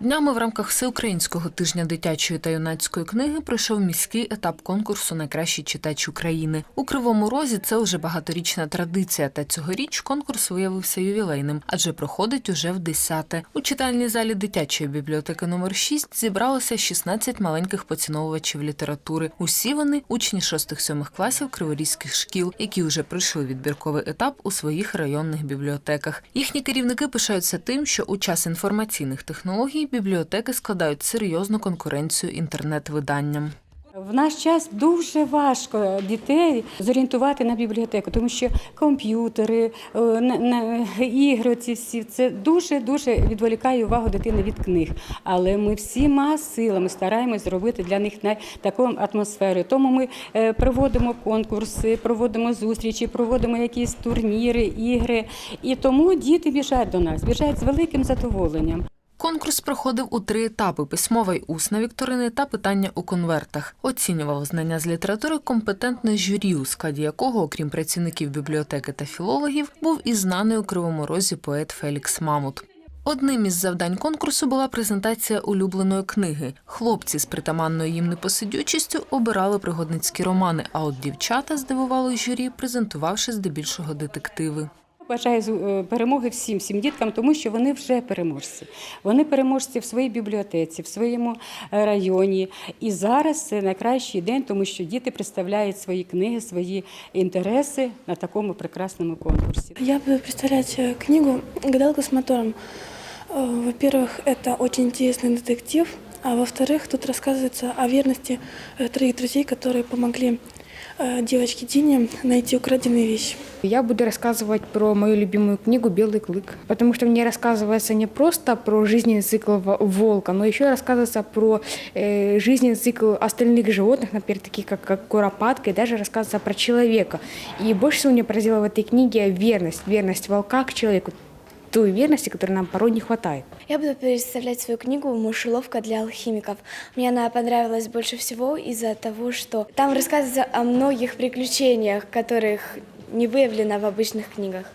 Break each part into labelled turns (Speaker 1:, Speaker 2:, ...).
Speaker 1: Днями в рамках всеукраїнського тижня дитячої та юнацької книги пройшов міський етап конкурсу Найкращий читач України. У Кривому Розі це вже багаторічна традиція, та цьогоріч конкурс виявився ювілейним, адже проходить уже в десяте. У читальній залі дитячої бібліотеки номер 6 зібралося 16 маленьких поціновувачів літератури. Усі вони учні 6-7 класів криворізьких шкіл, які вже пройшли відбірковий етап у своїх районних бібліотеках. Їхні керівники пишаються тим, що у час інформаційних технологій бібліотеки складають серйозну конкуренцію інтернет-виданням.
Speaker 2: В наш час дуже важко дітей зорієнтувати на бібліотеку, тому що комп'ютери, е, ігри ці всі це дуже дуже відволікає увагу дитини від книг. Але ми всіма силами стараємось зробити для них таку атмосферу. Тому ми е, проводимо конкурси, проводимо зустрічі, проводимо якісь турніри, ігри. І тому діти біжать до нас, біжать з великим задоволенням.
Speaker 1: Конкурс проходив у три етапи: письмова й усна вікторини та питання у конвертах. Оцінював знання з літератури компетентне журі, у складі якого, окрім працівників бібліотеки та філологів, був і знаний у кривому розі поет Фелікс Мамут. Одним із завдань конкурсу була презентація улюбленої книги. Хлопці з притаманною їм непосидючістю обирали пригодницькі романи, а от дівчата здивували журі, презентувавши здебільшого детективи.
Speaker 2: Бажаю з- е, перемоги всім, всім діткам, тому що вони вже переможці. Вони переможці в своїй бібліотеці, в своєму е, районі. І зараз це найкращий день, тому що діти представляють свої книги, свої інтереси на такому прекрасному конкурсі.
Speaker 3: Я буду представлять э, книгу «Гадалка с мотором». Э, Во-первых, это очень интересный детектив, а во-вторых, тут рассказывается о верности э, троих друзей, которые помогли э, девочке Дине найти украденные вещи.
Speaker 4: Я буду рассказывать про мою любимую книгу «Белый клык», потому что в ней рассказывается не просто про жизненный цикл во- волка, но еще рассказывается про э, жизненный цикл остальных животных, например, таких как, как куропатка, и даже рассказывается про человека. И больше всего меня поразила в этой книге верность, верность волка к человеку, той верности, которой нам порой не хватает.
Speaker 5: Я буду представлять свою книгу «Мышеловка для алхимиков». Мне она понравилась больше всего из-за того, что там рассказывается о многих приключениях, которых не выявлено в обычных книгах.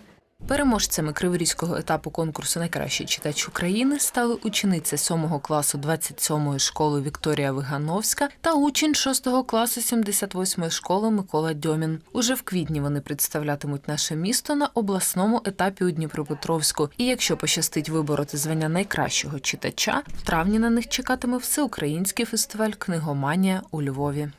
Speaker 1: Переможцями криворізького етапу конкурсу Найкращий читач України стали учениця 7 класу 27-ї школи Вікторія Вигановська та учень 6 класу 78-ї школи Микола Дьомін. Уже в квітні вони представлятимуть наше місто на обласному етапі у Дніпропетровську. І якщо пощастить вибороти звання найкращого читача, в травні на них чекатиме всеукраїнський фестиваль Книгоманія у Львові.